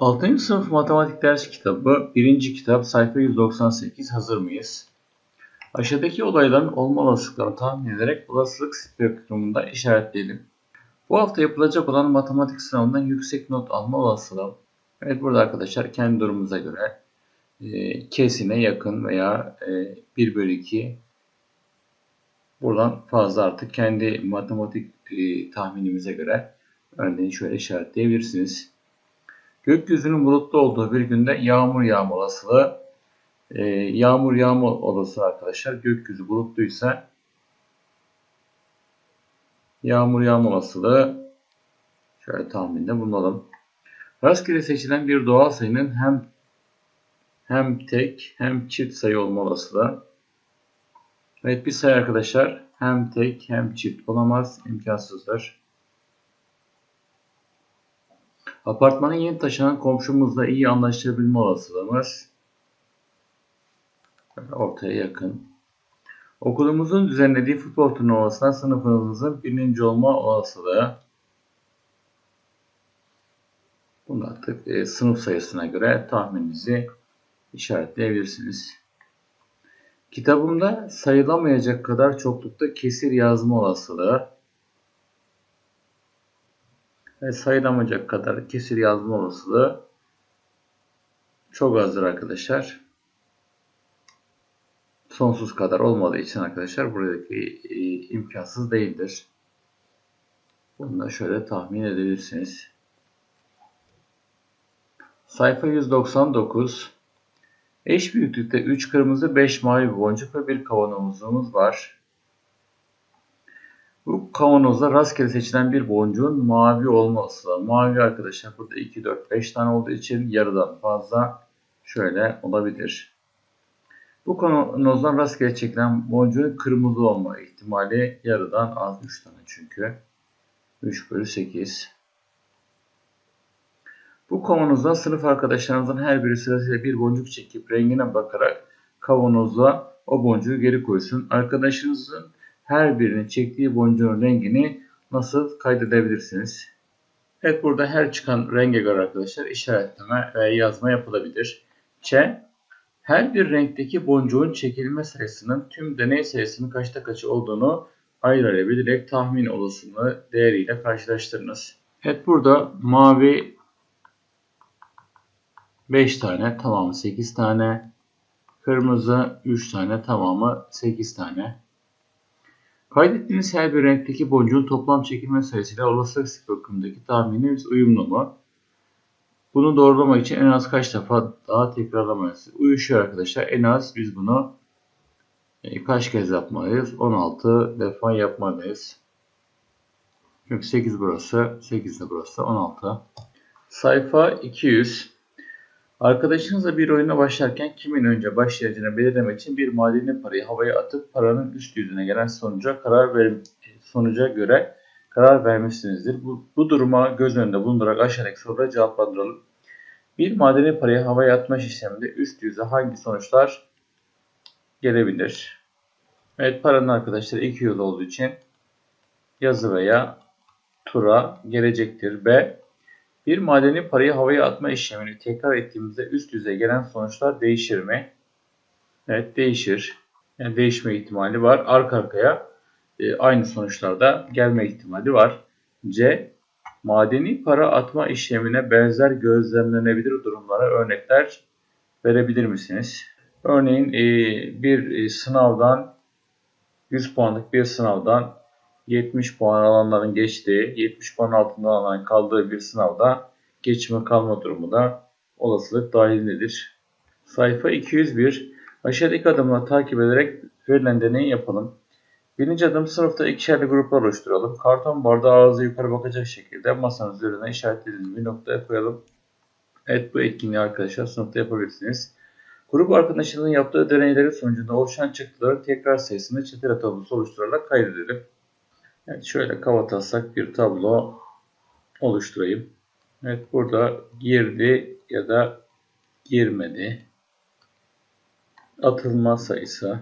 6. sınıf matematik ders kitabı 1. kitap sayfa 198 hazır mıyız? Aşağıdaki olayların olma olasılıklarını tahmin ederek olasılık spektrumunda işaretleyelim. Bu hafta yapılacak olan matematik sınavından yüksek not alma olasılığı. Evet burada arkadaşlar kendi durumumuza göre e, kesine yakın veya e, 1 bölü 2 buradan fazla artık kendi matematik e, tahminimize göre örneğin şöyle işaretleyebilirsiniz. Gökyüzünün bulutlu olduğu bir günde yağmur yağma olasılığı e, yağmur yağma olasılığı arkadaşlar gökyüzü bulutluysa yağmur yağma olasılığı şöyle tahminde bulunalım. Rastgele seçilen bir doğal sayının hem hem tek hem çift sayı olma olasılığı. Evet bir sayı arkadaşlar hem tek hem çift olamaz imkansızdır. Apartmana yeni taşınan komşumuzla iyi anlaşabilme olasılığımız ortaya yakın. Okulumuzun düzenlediği futbol turnuvasında sınıfımızın birinci olma olasılığı bunu artık e, sınıf sayısına göre tahmininizi işaretleyebilirsiniz. Kitabımda sayılamayacak kadar çoklukta kesir yazma olasılığı ve sayılamayacak kadar kesir yazma olasılığı çok azdır arkadaşlar. Sonsuz kadar olmadığı için arkadaşlar buradaki e, imkansız değildir. Bunu da şöyle tahmin edebilirsiniz. Sayfa 199 Eş büyüklükte 3 kırmızı 5 mavi boncuk ve bir kavanozumuz var. Bu kavanozda rastgele seçilen bir boncuğun mavi olması. Mavi arkadaşlar burada 2, 4, 5 tane olduğu için yarıdan fazla şöyle olabilir. Bu kavanozdan rastgele çekilen boncuğun kırmızı olma ihtimali yarıdan az 3 tane çünkü. 3 bölü 8. Bu kavanozdan sınıf arkadaşlarınızın her biri sırasıyla bir boncuk çekip rengine bakarak kavanoza o boncuğu geri koysun. Arkadaşınızın her birinin çektiği boncuğun rengini nasıl kaydedebilirsiniz? Evet burada her çıkan renge göre arkadaşlar işaretleme ve yazma yapılabilir. Ç. Her bir renkteki boncuğun çekilme sayısının tüm deney sayısının kaçta kaçı olduğunu ayrı ayrı bilerek tahmin olasılığı değeriyle karşılaştırınız. Evet burada mavi 5 tane tamamı 8 tane. Kırmızı 3 tane tamamı 8 tane. Kaydettiğiniz her bir renkteki boncuğun toplam çekilme sayısıyla olasılık spektrumundaki tahmininiz uyumlu mu? Bunu doğrulamak için en az kaç defa daha tekrarlamalıyız? Uyuşuyor arkadaşlar. En az biz bunu e, kaç kez yapmalıyız? 16 defa yapmalıyız. Çünkü 8 burası, 8 de burası, 16. Sayfa 200. Arkadaşınızla bir oyuna başlarken kimin önce başlayacağını belirlemek için bir madeni parayı havaya atıp paranın üst yüzüne gelen sonuca karar ver sonuca göre karar vermişsinizdir. Bu, bu duruma göz önünde bulundurarak aşağıdaki sorulara cevaplandıralım. Bir madeni parayı havaya atma işleminde üst yüze hangi sonuçlar gelebilir? Evet paranın arkadaşlar iki yıl olduğu için yazı veya tura gelecektir. B. Bir madeni parayı havaya atma işlemini tekrar ettiğimizde üst yüze gelen sonuçlar değişir mi? Evet değişir. Yani değişme ihtimali var. Arka arkaya e, aynı sonuçlarda gelme ihtimali var. C. Madeni para atma işlemine benzer gözlemlenebilir durumlara örnekler verebilir misiniz? Örneğin e, bir e, sınavdan 100 puanlık bir sınavdan 70 puan alanların geçtiği, 70 puan altında alanların kaldığı bir sınavda geçme kalma durumu da olasılık dahilindedir. Sayfa 201. Aşağıdaki adımları takip ederek verilen deneyi yapalım. Birinci adım sınıfta ikişerli gruplar oluşturalım. Karton bardağı ağzı yukarı bakacak şekilde masanın üzerine işaretlediğimiz bir noktaya koyalım. Evet bu etkinliği arkadaşlar sınıfta yapabilirsiniz. Grup arkadaşının yaptığı deneyleri sonucunda oluşan çıktıları tekrar sayısını çetire tablosu oluşturarak kaydedelim. Evet şöyle kavatasak bir tablo oluşturayım. Evet burada girdi ya da girmedi. Atılma sayısı.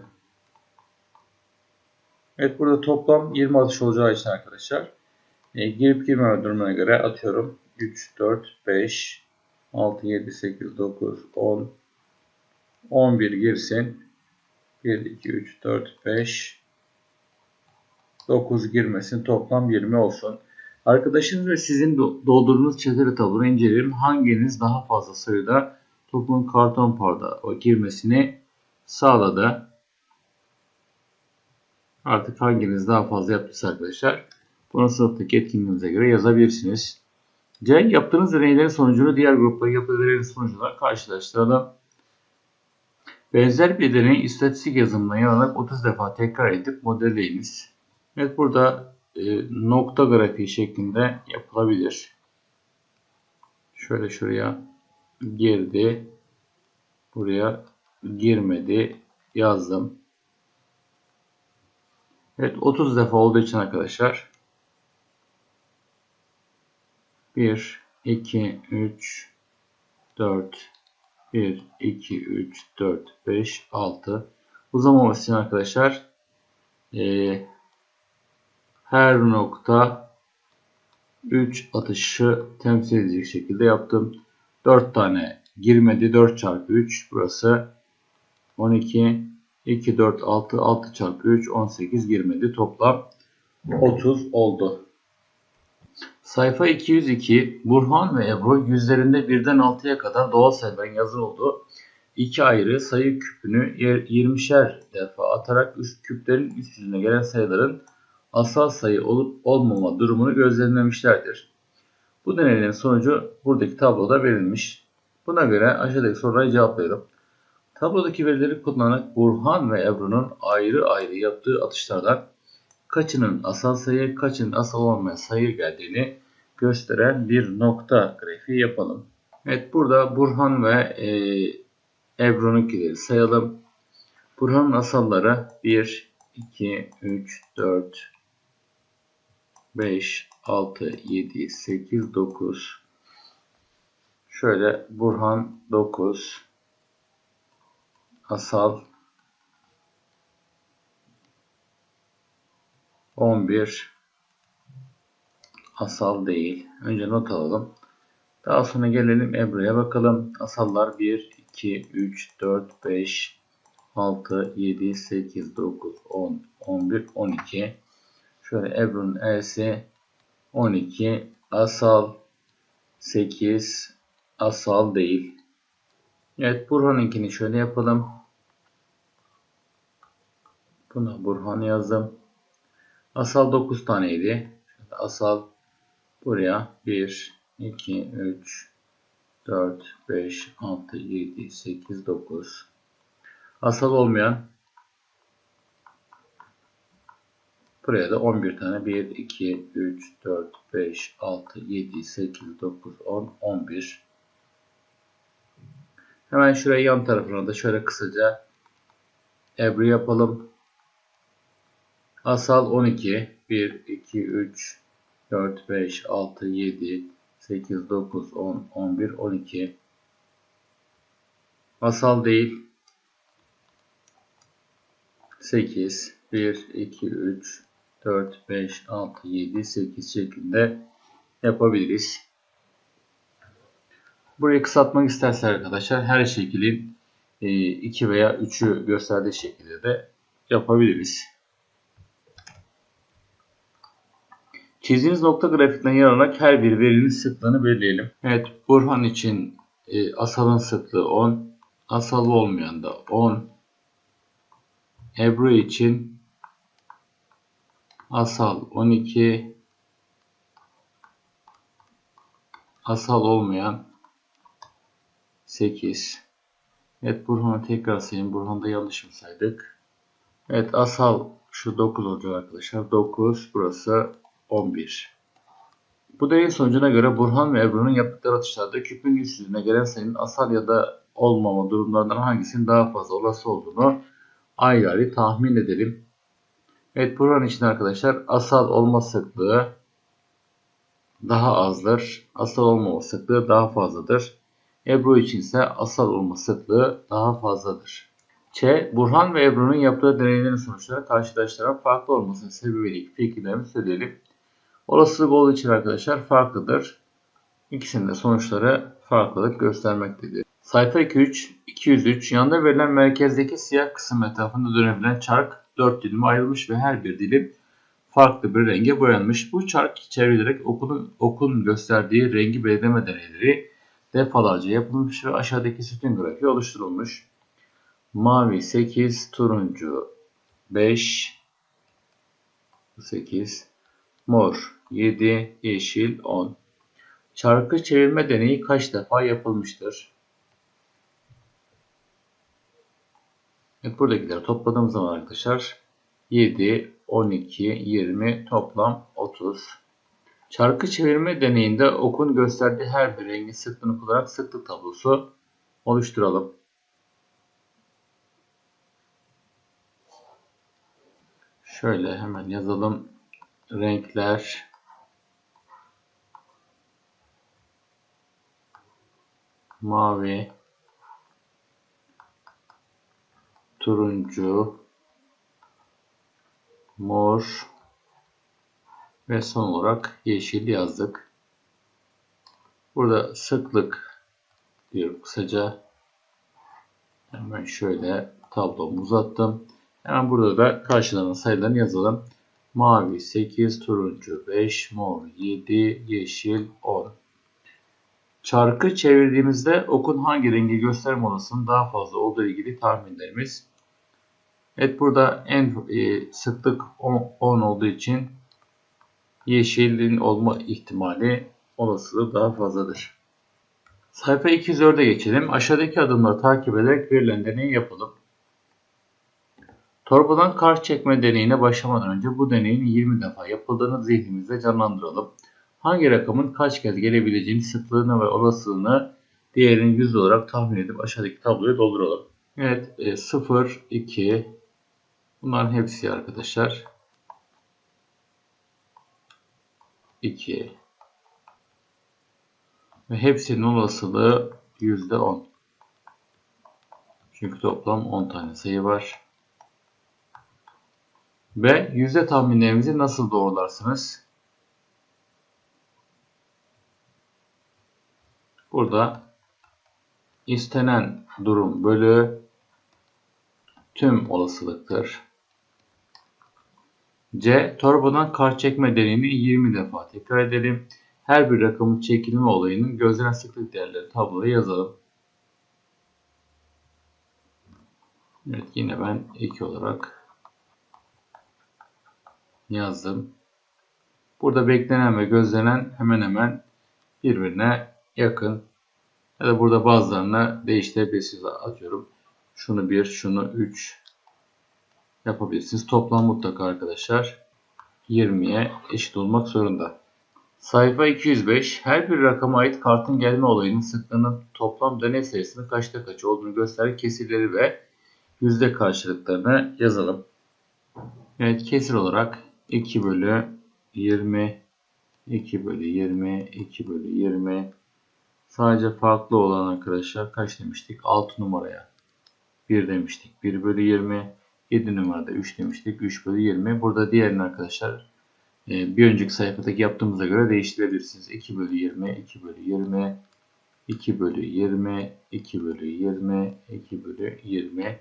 Evet burada toplam 20 atış olacağı için arkadaşlar e, girip girmeme durumuna göre atıyorum 3, 4, 5, 6, 7, 8, 9, 10, 11 girsin. 1, 2, 3, 4, 5, 9 girmesin. Toplam 20 olsun. Arkadaşınız ve sizin doldurduğunuz çeteli tablonu inceleyelim. Hanginiz daha fazla sayıda toplumun karton parda girmesini sağladı? Artık hanginiz daha fazla yaptıysa arkadaşlar bunu sınıftaki etkinliğinize göre yazabilirsiniz. C. Yaptığınız deneylerin sonucunu diğer grupla yapılan deneylerin sonucuyla karşılaştıralım. Benzer bir deney istatistik yazımına yanarak 30 defa tekrar edip modelleyiniz. Evet burada e, nokta grafiği şeklinde yapılabilir. Şöyle şuraya girdi. Buraya girmedi. Yazdım. Evet 30 defa olduğu için arkadaşlar 1, 2, 3, 4, 1, 2, 3, 4, 5, 6 uzamaması arkadaşlar e, her nokta 3 atışı temsil edecek şekilde yaptım. 4 tane girmedi. 4 çarpı 3 burası 12 2 4 6 6 çarpı 3 18 girmedi. Toplam 30 oldu. Sayfa 202 Burhan ve Ebru yüzlerinde birden 6'ya kadar doğal sayıların yazılı olduğu iki ayrı sayı küpünü 20'şer defa atarak üst küplerin üst yüzüne gelen sayıların asal sayı olup olmama durumunu gözlemlemişlerdir. Bu deneylerin sonucu buradaki tabloda verilmiş. Buna göre aşağıdaki soruları cevaplayalım. Tablodaki verileri kullanarak Burhan ve Ebru'nun ayrı ayrı yaptığı atışlardan kaçının asal sayı, kaçının asal olmayan sayı geldiğini gösteren bir nokta grafiği yapalım. Evet burada Burhan ve e, Ebru'nunkileri sayalım. Burhan'ın asalları 1, 2, 3, 4, 5, 6, 7, 8, 9. Şöyle Burhan 9. Asal 11. Asal değil. Önce not alalım. Daha sonra gelelim Ebru'ya bakalım. Asallar 1, 2, 3, 4, 5, 6, 7, 8, 9, 10, 11, 12. Şöyle Ebru'nun E'si 12. Asal 8. Asal değil. Evet Burhan'ınkini şöyle yapalım. Buna Burhan yazdım. Asal 9 taneydi. Şöyle asal buraya 1, 2, 3, 4, 5, 6, 7, 8, 9. Asal olmayan Buraya da 11 tane 1, 2, 3, 4, 5, 6, 7, 8, 9, 10, 11. Hemen şuraya yan tarafına da şöyle kısaca Ebru yapalım. Asal 12. 1, 2, 3, 4, 5, 6, 7, 8, 9, 10, 11, 12. Asal değil. 8, 1, 2, 3, 4, 5, 6, 7, 8 şeklinde yapabiliriz. Burayı kısaltmak isterseniz arkadaşlar her şekilin 2 e, veya 3'ü gösterdiği şekilde de yapabiliriz. Çizdiğiniz nokta grafikten yer alarak her bir verinin sıklığını belirleyelim. Evet Burhan için e, asalın sıklığı 10, asal olmayan da 10. Ebru için asal 12 asal olmayan 8 Evet Burhan'ı tekrar sayayım. Burhan'da yanlış mı saydık? Evet asal şu 9 olacak arkadaşlar. 9 burası 11. Bu deneyin sonucuna göre Burhan ve Ebru'nun yaptıkları atışlarda küpün yüzüne gelen sayının asal ya da olmama durumlarından hangisinin daha fazla olası olduğunu ayrı ayrı tahmin edelim. Evet buranın için arkadaşlar asal olma sıklığı daha azdır. Asal olmama sıklığı daha fazladır. Ebru için ise asal olma sıklığı daha fazladır. Ç. Burhan ve Ebru'nun yaptığı deneylerin sonuçları karşılaştırarak farklı olmasının sebebiyle fikirlerimi söyleyelim. Olasılık olduğu için arkadaşlar farklıdır. İkisinin de sonuçları farklılık göstermektedir. Sayfa 203, 203 yanında verilen merkezdeki siyah kısım etrafında dönebilen çark 4 dilime ayrılmış ve her bir dilim farklı bir renge boyanmış. Bu çark çevrilerek okun, okun gösterdiği rengi belirleme deneyleri defalarca yapılmış ve aşağıdaki sütun grafiği oluşturulmuş. Mavi 8, turuncu 5, 8, mor 7, yeşil 10. Çarkı çevirme deneyi kaç defa yapılmıştır? Evet, buradakileri topladığımız zaman arkadaşlar 7, 12, 20 toplam 30. Çarkı çevirme deneyinde okun gösterdiği her bir rengi sıklığını kullanarak sıklık tablosu oluşturalım. Şöyle hemen yazalım. Renkler mavi turuncu mor ve son olarak yeşil yazdık. Burada sıklık diyor kısaca. Hemen şöyle tablomu uzattım. Hemen burada da karşılanan sayılarını yazalım. Mavi 8, turuncu 5, mor 7, yeşil 10. Çarkı çevirdiğimizde okun hangi rengi gösterme olasılığının daha fazla olduğu ilgili tahminlerimiz. Evet burada en e, sıklık 10, 10 olduğu için yeşilin olma ihtimali olasılığı daha fazladır. Sayfa 204'e geçelim. Aşağıdaki adımları takip ederek verilen deneyi yapalım. Torbadan kart çekme deneyine başlamadan önce bu deneyin 20 defa yapıldığını zihnimizde canlandıralım. Hangi rakamın kaç kez gelebileceğini, sıklığını ve olasılığını değerini yüz olarak tahmin edip aşağıdaki tabloya dolduralım. Evet 0, 2 bunların hepsi arkadaşlar 2 ve hepsinin olasılığı %10. Çünkü toplam 10 tane sayı var. Ve yüzde tahminlerimizi nasıl doğrularsınız? Burada istenen durum bölü tüm olasılıktır. C. Torbadan kart çekme deneyini 20 defa tekrar edelim. Her bir rakamın çekilme olayının gözlenen sıklık değerleri tabloya yazalım. Evet yine ben 2 olarak yazdım. Burada beklenen ve gözlenen hemen hemen birbirine yakın. Ya da burada bazılarına değiştirebilirsiniz. Atıyorum şunu 1, şunu 3 yapabilirsiniz. Toplam mutlaka arkadaşlar 20'ye eşit olmak zorunda. Sayfa 205 her bir rakama ait kartın gelme olayının sıklığının toplam deney sayısının kaçta kaç olduğunu gösteren kesirleri ve yüzde karşılıklarını yazalım. Evet kesir olarak 2 bölü 20 2 bölü 20 2 bölü 20 sadece farklı olan arkadaşlar kaç demiştik 6 numaraya 1 demiştik 1 bölü 20 7 numarada 3 demiştik 3 bölü 20 burada diğerini arkadaşlar e, bir önceki sayfadaki yaptığımıza göre değiştirebilirsiniz 2 bölü 20 2 bölü 20 2 bölü 20 2 bölü 20 2 bölü 20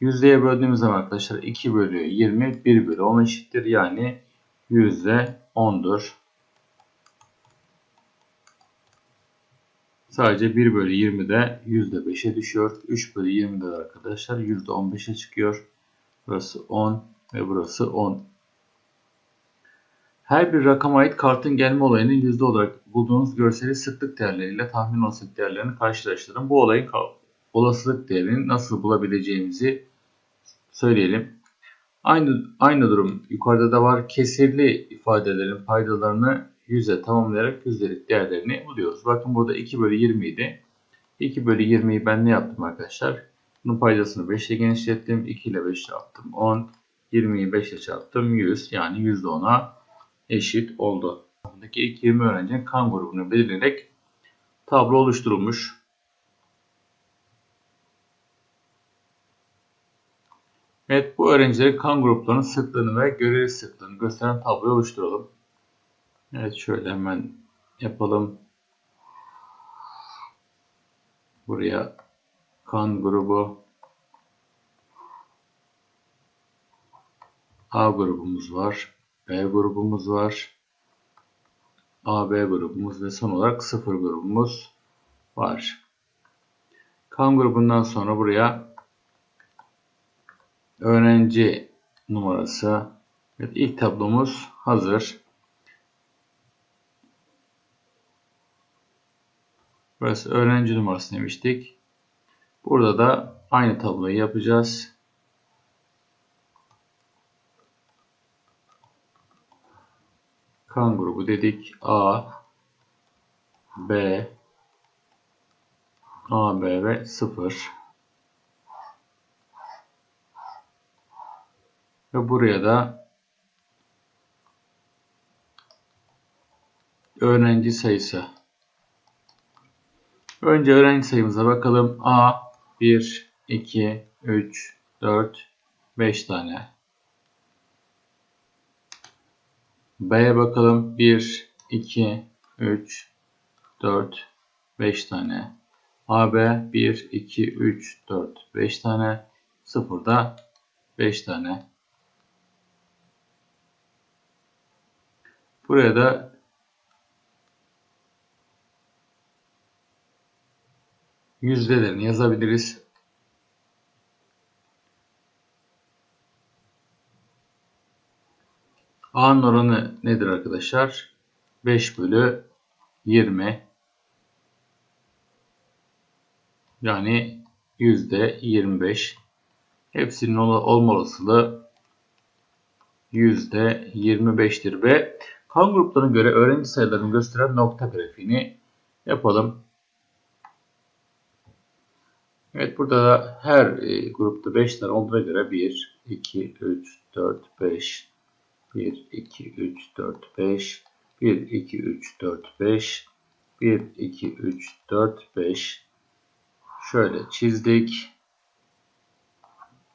Yüzdeye böldüğümüz zaman arkadaşlar 2 bölü 20 1 bölü 10 eşittir. Yani yüzde 10'dur. Sadece 1 bölü 20 de yüzde 5'e düşüyor. 3 bölü 20 de arkadaşlar yüzde 15'e çıkıyor. Burası 10 ve burası 10. Her bir rakama ait kartın gelme olayının yüzde olarak bulduğunuz görseli sıklık değerleriyle tahmin olasılık değerlerini karşılaştırın. Bu olayın olasılık değerini nasıl bulabileceğimizi söyleyelim. Aynı, aynı durum yukarıda da var. Kesirli ifadelerin paydalarını yüze tamamlayarak yüzdelik değerlerini buluyoruz. Bakın burada 2 bölü 20 idi. 2 bölü 20'yi ben ne yaptım arkadaşlar? Bunun paydasını 5 ile genişlettim. 2 ile 5 çarptım 10. 20'yi 5 ile çarptım 100. Yani %10'a eşit oldu. Buradaki ilk 20 öğrencinin kan grubunu belirleyerek tablo oluşturulmuş. Evet bu öğrencilerin kan gruplarının sıklığını ve görev sıklığını gösteren tabloyu oluşturalım. Evet şöyle hemen yapalım. Buraya kan grubu A grubumuz var. B grubumuz var. AB grubumuz ve son olarak 0 grubumuz var. Kan grubundan sonra buraya öğrenci numarası. Evet, ilk tablomuz hazır. Burası öğrenci numarası demiştik. Burada da aynı tabloyu yapacağız. Kan grubu dedik. A, B, A, B ve 0. Ve buraya da öğrenci sayısı. Önce öğrenci sayımıza bakalım. A 1, 2, 3, 4, 5 tane. B'ye bakalım. 1, 2, 3, 4, 5 tane. AB 1, 2, 3, 4, 5 tane. 0'da 5 tane. Buraya da yüzdelerini yazabiliriz. A'nın oranı nedir arkadaşlar? 5 bölü 20 yani yüzde 25 hepsinin olma olasılığı yüzde 25'tir ve kan gruplarına göre öğrenci sayılarını gösteren nokta grafiğini yapalım. Evet burada da her e, grupta 5 tane olduğuna göre 1, 2, 3, 4, 5, 1, 2, 3, 4, 5, 1, 2, 3, 4, 5, 1, 2, 3, 4, 5 şöyle çizdik.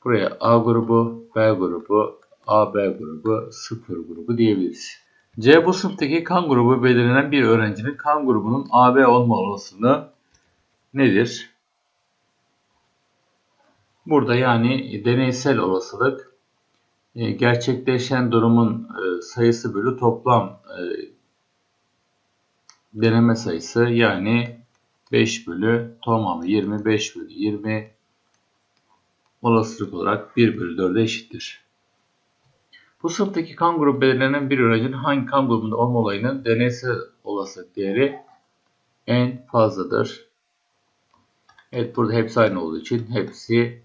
Buraya A grubu, B grubu, AB grubu, 0 grubu diyebiliriz. C bu sınıftaki kan grubu belirlenen bir öğrencinin kan grubunun AB olma olasılığı nedir? Burada yani deneysel olasılık e, gerçekleşen durumun e, sayısı bölü toplam e, deneme sayısı yani 5 bölü tamamı 25 bölü 20 olasılık olarak 1 bölü 4'e eşittir. Bu sınıftaki kan grubu belirlenen bir öğrencinin hangi kan grubunda olma olayının deneysel olasılık değeri en fazladır. Evet burada hepsi aynı olduğu için hepsi